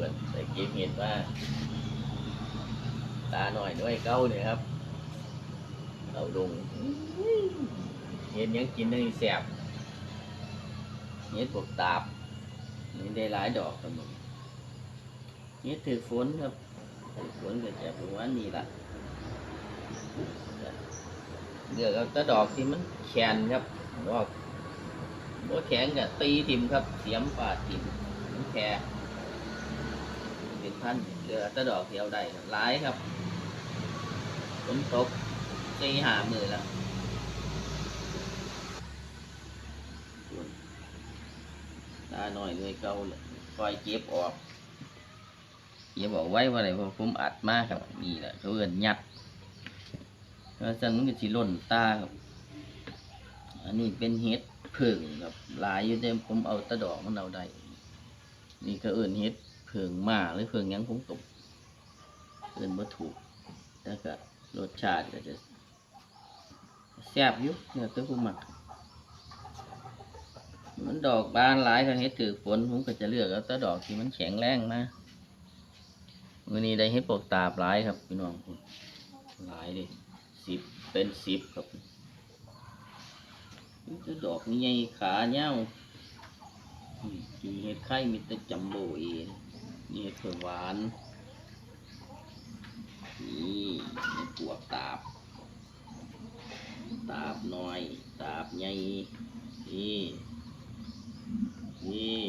ปิดใส่ก็บเห็ดว่าตาหน่อยด้วยเก้าเนี่ยครับเราดุงเห็ดหยังกินได้แสบเห็ดปวกตาบนี่ได้หลายดอกครับผมเห็ดถือฝนครับถือฝนก็จะประมาณนี้ละเลือกเอาแตะดอกที่มันแข็งครับดอกบ่แข็งก็ตีทิมครับ เสียมปาดทิมมันแค่ เป็นพันเลือตะดอกเที่เอาได้ครับหลายครับฝนตกตีหามือแล้วตาหน่อยเลยเกาเลยคอยเก็บออกเก็บบอกไว้ว่าอะไรเพราะผมอัดมากครับนี่แหละเขาเอินยัดเพราะฉะนั้นมันก็สิล่นตาครับ อันนี้เป็นเห็ดผึ่งครับ หลายอยู่แต่ผมเอาตะดอกมันเอาได้ นี่ก็เอินเห็ด ผึ่งมาหรือผึ่งยังผมตกเอินบ่ถูกแต่ก็รสชาติก็จะแซ่บอยู่เนี่ยตัวผมมัก มันดอกบานหลายคันเฮ็ดถือฝนผมก็จะเลือกเอาแต่ดอกที่มันแข็งแรงนะมื้อนี้ได้เฮ็ดปกตาบหลายครับพี่น้องพุ่นหลายเลยสิบเป็นสิบครับนี่จะดอกนี่ใหญ่ขาเหี่ยวอืมมีเห็ดไข่มีแต่จัมโบ้เอง นี่เห็ดเผือกหวาน นี่เห็ดปวกตาบ ตาบน้อย ตาบใหญ่ นี่ นี่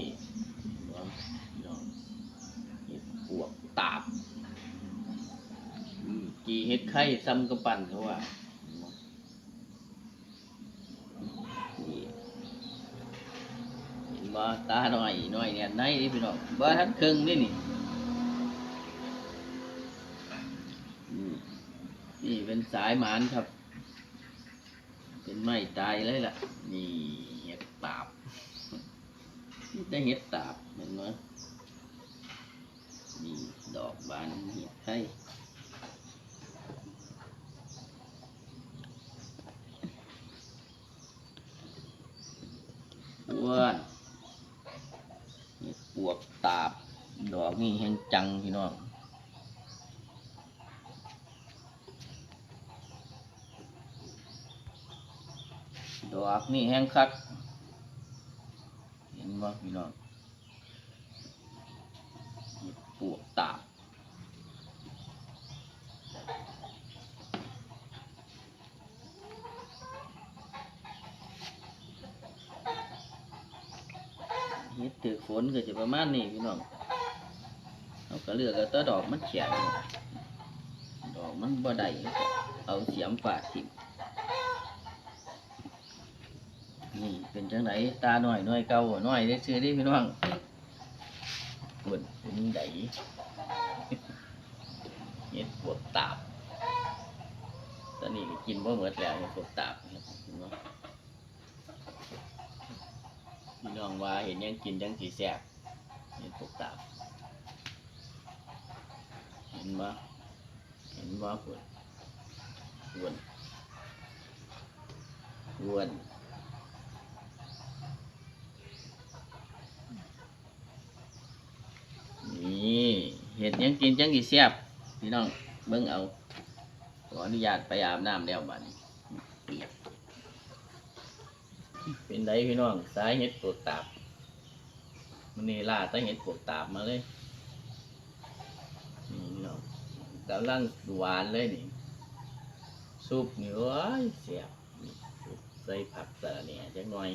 เนาะเห็ดปวกตาบกี่เห็ดไข่ซ้ำกระปั่นเขาว่านี่เห็น บ่ตาหน่อยหน่อยเนี่ยในนี่พี่น้องบ่ทันครึ่งนี่นี่นี่เป็นสายหมานครับ เป็นไม้ตายเลยล่ะ นี่เห็ดตาบนี่ได้เห็ดตาบเห็นไหมนี่ดอกบานเห็ดไข่อ้วน วกตาบ ดอกนี่แห้งจังพี่น้องดอกนี่แห้งคัก เห็นว่าพี่น้องปวกตาบ เห็ดถือฝนก็จะประมาณนี้พี่น้องเขาก็เลือกเอาตัวดอกมันแข็งดอกมันบ่ได้เอาเสียมฝาดทิ่มนี่เป็นจังไหนตาหน่อยหน่อยเก่าหน่อยได้ซื้อได้พี่น้องปวดเป็นไดเห็ดปวดตาบตอนนี้กินว่าเหมือนแล้วเห็ดปวดตาบครับเห็ น้องว่าเห็นยังกินยังสีแสบเห็ดปวดตาเห็นบ่เห็นบ่ปวดอ้วนอ้วนนี่เห็ดยังกินจังกี่เสียบพี่น้องเบิ่งเอาขออนุญาตไปอาบน้ำแล้วบัดนี้เปียก เป็นไดพี่น้องสายเห็ดปวดตาบมันนี่ล่าตั้งเห็ดปวดตาบมาเลยนี่พี่น้องกำลังหวานเลยนี่ซุปนี่โอ้ยเสียบใส่ผักสะระแหน่จังหน่อย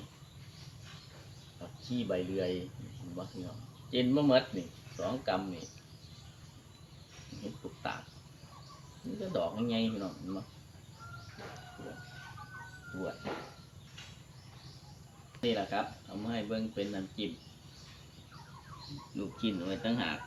ผักขี้ใบเลื่อยเห็นบ่พี่น้องกินมะมดนี่สองกำนี่เห็ดปุกตาบนี่ก็ดอกง่ายๆพี่น้องมั้ยปวด นี่แหละครับ เอามาให้เบิ้งเป็นน้ำจิ้มลูกชิ้นไว้ตั้งหาก